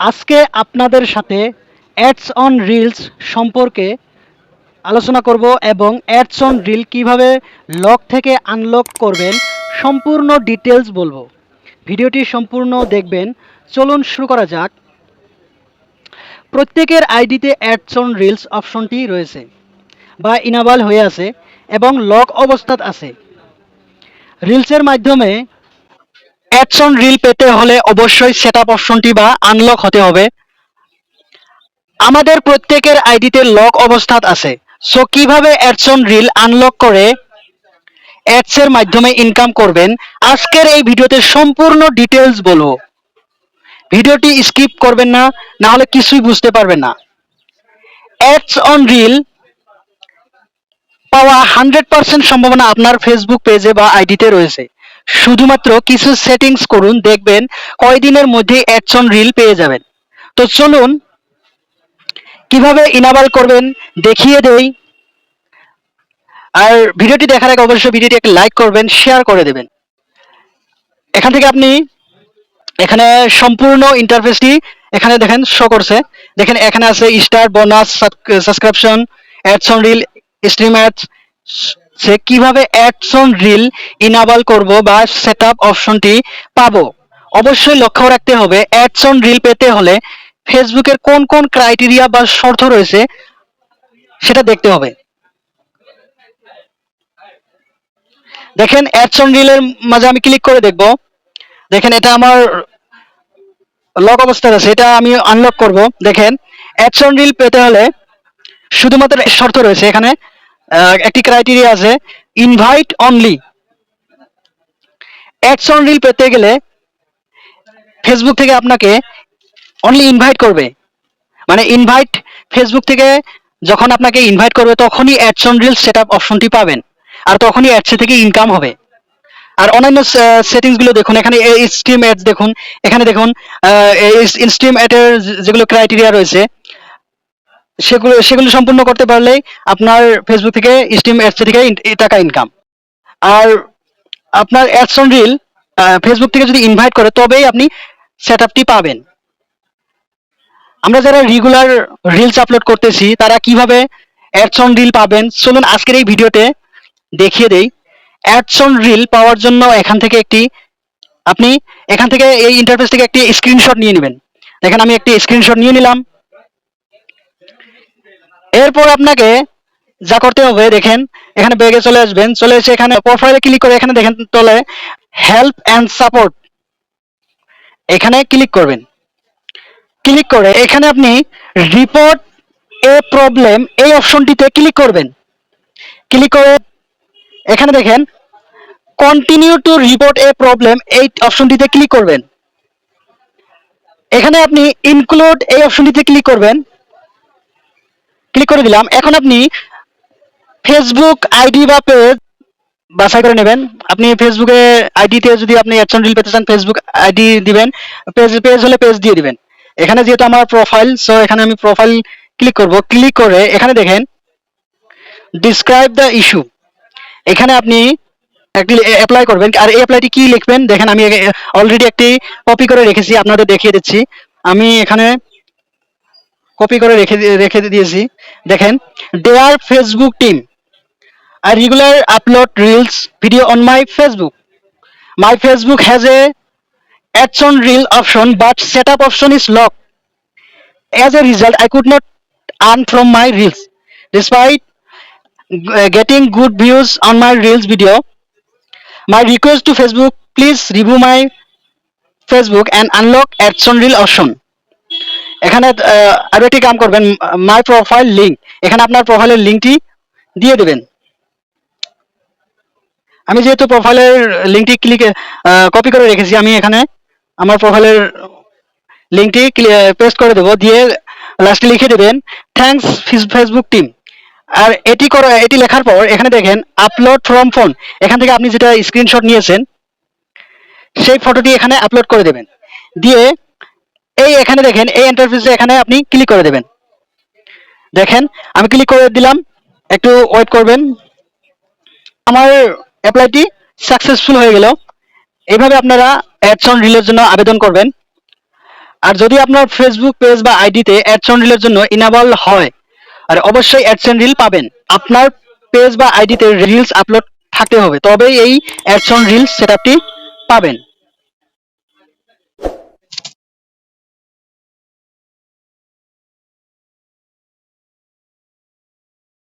আজকে আপনাদের সাথে অ্যাডস অন রিলস সম্পর্কে আলোচনা করব এবং অ্যাডস অন রিল কীভাবে লক থেকে আনলক করবেন সম্পূর্ণ ডিটেলস বলব। ভিডিওটি সম্পূর্ণ দেখবেন। চলুন শুরু করা যাক। প্রত্যেকের আইডিতে অ্যাডস অন রিলস অপশনটি রয়েছে বা ইনাবাল হয়ে আছে এবং লক অবস্থাত আছে। রিলসের মাধ্যমে অ্যাডস অন রিল পেতে হলে অবশ্যই সেট আপ অপশনটি বা আনলক হতে হবে। আমাদের প্রত্যেকের আইডিতে লক অবস্থাত আছে। সো কীভাবে অ্যাডস অন রিল আনলক করে অ্যাডস এর মাধ্যমে ইনকাম করবেন? আজকের এই ভিডিওতে সম্পূর্ণ ডিটেলস বলব ভিডিওটি স্কিপ করবেন না না হলে কিছুই বুঝতে পারবেন না। অ্যাডস অন রিল পাওয়া হান্ড্রেড পার্সেন্ট সম্ভাবনা আপনার ফেসবুক পেজে বা আইডিতে রয়েছে। শুধুমাত্র কিছু সেটিংস করুন, দেখবেন কয়দিনের মধ্যে অ্যাডস অন রিল পেয়ে যাবেন। তো চলুন, কীভাবে ইনাবাল করবেন দেখিয়ে দেই। আর ভিডিওটি দেখার আগে অবশ্যই ভিডিওটি একটা লাইক করবেন শেয়ার করে দেবেন। এখান থেকে আপনি এখানে সম্পূর্ণ ইন্টারফেসটি এখানে দেখেন শো করছে। দেখেন, এখানে আছে star bonus subscription ads on reel stream ads সে কীভাবে অ্যাডস অন রিল ইনাবল করব বা সেট অপশনটি পাবো। অবশ্যই লক্ষ্য রাখতে হবে অ্যাডস অন রিল পেতে হলে ফেসবুকের কোন কোন ক্রাইটেরিয়া বা শর্ত রয়েছে সেটা দেখতে হবে। দেখেন অ্যাডস অন রিলের মাঝে আমি ক্লিক করে দেখব। দেখেন, এটা আমার লক অবস্থায় আছে, এটা আমি আনলক করব। দেখেন অ্যাডস অন রিল পেতে হলে শুধুমাত্র শর্ত রয়েছে এখানে। একটি ক্রাইটেরিয়া আছে invite only ads on reel পেতে গেলে ফেসবুক থেকে আপনাকে অনলি ইনভাইট করবে। মানে ইনভাইট ফেসবুক থেকে যখন আপনাকে ইনভাইট করবে, তখনই অ্যাডস অন রিল সেট অপশনটি পাবেন, আর তখনই অ্যাডসে থেকে ইনকাম হবে। আর অন্যান্য সেটিংসগুলো দেখুন, এখানে স্ট্রিম অ্যাডস দেখুন, এখানে দেখুন স্ট্রিম অ্যাডের যেগুলো ক্রাইটেরিয়া রয়েছে সেগুলো সেগুলো সম্পূর্ণ করতে পারলেই আপনার ফেসবুক থেকে স্টিম অ্যাডস থেকে টাকা ইনকাম আর আপনার অ্যাডস অন রিল ফেসবুক থেকে যদি ইনভাইট করে, তবেই আপনি সেট আপটি পাবেন। আমরা যারা রেগুলার রিলস আপলোড করতেছি, তারা কীভাবে অ্যাডস অন রিল পাবেন? চলুন আজকের এই ভিডিওতে দেখিয়ে দেই। অ্যাডস অন রিল পাওয়ার জন্য এখান থেকে একটি, আপনি এখান থেকে এই ইন্টারফেস থেকে একটি স্ক্রিনশট নিয়ে নেবেন। দেখেন আমি একটি স্ক্রিনশট নিয়ে নিলাম। এরপর আপনাকে যা করতে হবে, দেখেন, এখানে ব্যাগে চলে আসবেন, চলে এসে এখানে প্রোফাইলে ক্লিক করে এখানে দেখেন তলে হেল্প অ্যান্ড সাপোর্ট এখানে ক্লিক করবেন। ক্লিক করে এখানে আপনি রিপোর্ট এ প্রবলেম এই অপশনটিতে ক্লিক করবেন। ক্লিক করে এখানে দেখেন continue to report a problem এই অপশনটিতে ক্লিক করবেন। এখানে আপনি ইনক্লুড এই অপশনটিতে ক্লিক করবেন। ক্লিক করে দিলাম। এখন আপনি ফেসবুক আইডি বা পেজ বাছাই করে নেবেন। আপনি ফেসবুকে আইডিতে যদি আপনি অ্যাডসন রিল পেতে চান ফেসবুক আইডি দিবেন। পেজ পেজ হলে পেজ দিয়ে দিবেন। এখানে যেহেতু আমার প্রোফাইল সো এখানে আমি প্রোফাইল ক্লিক করব। ক্লিক করে এখানে দেখেন ডিসক্রাইব দ্য ইস্যু এখানে আপনি একটি অ্যাপ্লাই করবেন। আর এই অ্যাপ্লাইটি কি লিখবেন? দেখেন, আমি অলরেডি একটি কপি করে রেখেছি, আপনাদের দেখিয়ে দিচ্ছি। আমি এখানে কপি করে রেখে রেখে দিয়েছি। দেখেন they are Facebook team I regular upload reels video on my Facebook my Facebook has a ads on reel option but set up option is lock as a result I could not earn from my reels despite getting good views on my reels video my request to Facebook please review my Facebook and unlock ads on reel option এখানে আরও একটি কাম করবেন মাই profile link এখানে আপনার প্রোফাইলের লিঙ্কটি দিয়ে দেবেন। আমি যেহেতু প্রোফাইলের লিঙ্কটি ক্লিক কপি করে রেখেছি, আমি এখানে আমার প্রোফাইলের লিঙ্কটি পেস্ট করে দেবো, দিয়ে লাস্টে লিখে দেবেন থ্যাঙ্কস ফেসবুক টিম আর এটি করে, এটি লেখার পর এখানে দেখেন আপলোড ফ্রম ফোন এখান থেকে আপনি যেটা স্ক্রিনশট নিয়েছেন, সেই ফটোটি এখানে আপলোড করে দেবেন। দিয়ে এই এখানে দেখেন, এই ইন্টারফেসে এখানে আপনি ক্লিক করে দেবেন। দেখেন, আমি ক্লিক করে দিলাম, একটু ওয়েট করবেন। আমার অ্যাপ্লাইটি সাকসেসফুল হয়ে গেল। এইভাবে আপনারা অ্যাডস অন রিলের জন্য আবেদন করবেন। আর যদি আপনার ফেসবুক পেজ বা আইডিতে অ্যাডসন রিলের জন্য ইনাবল হয়, আর অবশ্যই অ্যাডসন রিল পাবেন। আপনার পেজ বা আইডিতে রিলস আপলোড থাকতে হবে, তবেই এই অ্যাডসন রিলস সেটআপটি পাবেন।